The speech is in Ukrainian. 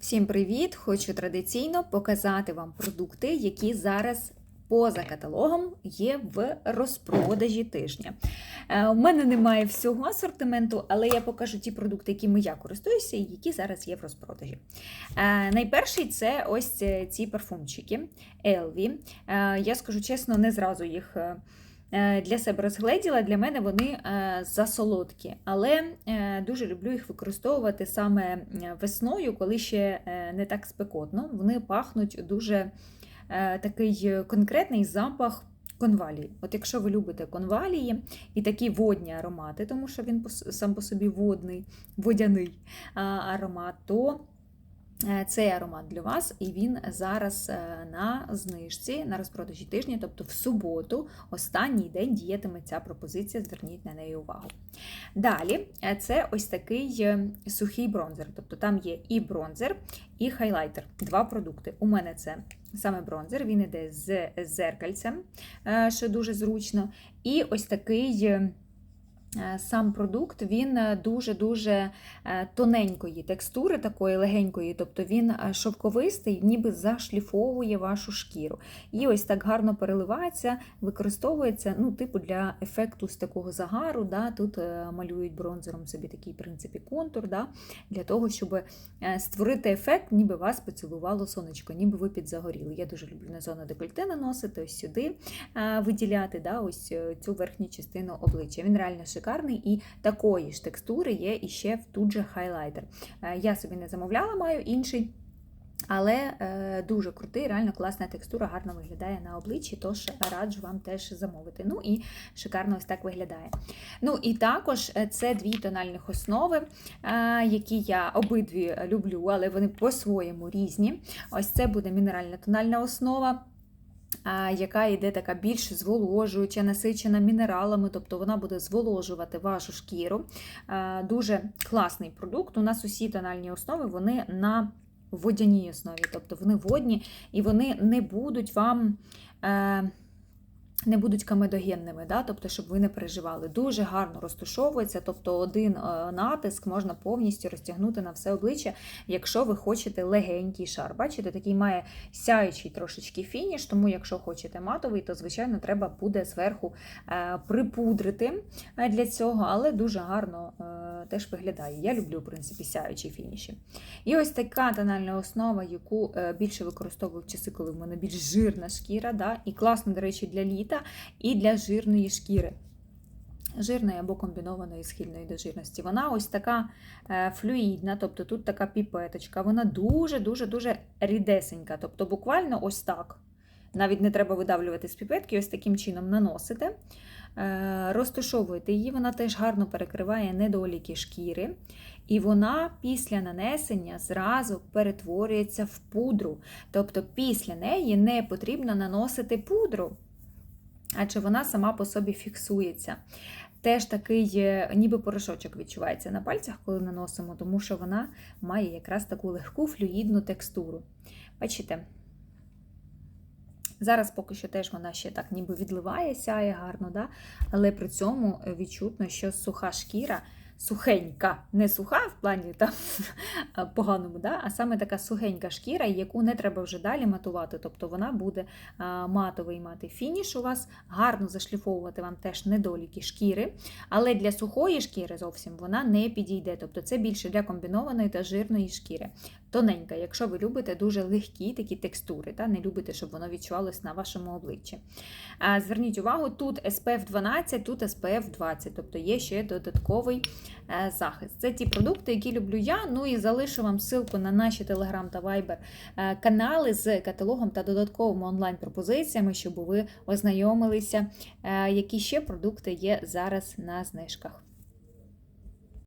Всім привіт! Хочу традиційно показати вам продукти, які зараз поза каталогом є в розпродажі тижня. Е, У мене немає всього асортименту, але я покажу ті продукти, якими я користуюся, і які зараз є в розпродажі. Е, Найперший це ось ці- ці парфумчики Elvie. Е, Я скажу чесно, не зразу їх. Е, Для себе розгледіла, для мене вони е, засолодкі, але е, дуже люблю їх використовувати саме весною, коли ще не так спекотно. Вони пахнуть дуже такий конкретний запах. Конвалії. От якщо ви любите конвалії і такі водні аромати, тому що він сам по собі водний, водяний аромат, то цей аромат для вас, і він зараз е, на знижці на розпродажі тижня, тобто в суботу, останній день діятиме ця пропозиція. Зверніть на неї увагу. Далі е, це ось такий е, сухий бронзер. Тобто там є і бронзер, і хайлайтер. Два продукти. У мене це саме бронзер, він іде з зеркальцем, е, що дуже зручно. І ось такий. Е, Сам продукт він дуже-дуже е, тоненької текстури, такої легенької, тобто він е, шовковистий, ніби зашліфовує вашу шкіру. І ось так гарно переливається, використовується ну, типу для ефекту з такого загару. Да, Тут малюють бронзером собі такий в принципі контур, да, для того, щоб створити ефект, ніби вас поцілувало сонечко, ніби ви підзагоріли. Я дуже люблю на зону декольте наносити, ось сюди виділяти да, ось цю верхню частину обличчя. Він реально шикарний і такої ж текстури є і ще в тут же хайлайтер. Е, Я собі не замовляла, маю інший. Але е, дуже крутий, реально класна текстура, гарно виглядає на обличчі, тож раджу вам теж замовити. Ну і шикарно ось так виглядає. Ну і також е, це дві тональних основи, е, які я обидві люблю, але вони по-своєму різні. Ось це буде мінеральна тональна основа. Яка йде така більш зволожуюча, насичена мінералами, тобто вона буде зволожувати вашу шкіру. Е, Дуже класний продукт. У нас усі тональні основи вони на водяній основі, тобто вони водні і вони не будуть вам. Не будуть камедогенними, да? тобто, щоб ви не переживали. Дуже гарно розташовується, тобто один е, натиск можна повністю розтягнути на все обличчя, якщо ви хочете легенький шар. Бачите, такий має сяючий трошечки фініш, тому якщо хочете матовий, то, звичайно, треба буде зверху е, припудрити е, для цього, але дуже гарно теж виглядає. Я люблю, в принципі, сяючі фініші. І ось така тональна основа, яку більше використовую в часи, коли в мене більш жирна шкіра, да? і класно, до речі, для літа і для жирної шкіри. Жирної або комбінованої схильної до жирності. Вона ось така е, флюїдна, тобто тут така піпеточка, вона дуже-дуже-дуже рідесенька. Тобто буквально ось так. Навіть не треба видавлювати з піпетки, ось таким чином наносите, е, розташовуєте її, вона теж гарно перекриває недоліки шкіри. І вона після нанесення зразу перетворюється в пудру. Тобто після неї не потрібно наносити пудру адже вона сама по собі фіксується. Теж такий, е, ніби порошочок відчувається на пальцях, коли наносимо, тому що вона має якраз таку легку флюїдну текстуру. Бачите? Зараз поки що теж вона ще так ніби відливає, сяє гарно, да? але при цьому відчутно, що суха шкіра, сухенька, не суха в плані там поганому, да? а саме така сухенька шкіра, яку не треба вже далі матувати. Тобто вона буде матовий мати фініш у вас, гарно зашліфовувати вам теж недоліки шкіри, але для сухої шкіри зовсім вона не підійде. Тобто це більше для комбінованої та жирної шкіри. Тоненька, якщо ви любите дуже легкі такі текстури, та не любите, щоб воно відчувалось на вашому обличчі. Зверніть увагу, тут SPF 12, тут SPF 20, тобто є ще додатковий е, захист. Це ті продукти, які люблю я. Ну і залишу вам ссылку на наші Telegram та Viber е, канали з каталогом та додатковими онлайн-пропозиціями, щоб ви ознайомилися, е, які ще продукти є зараз на знижках.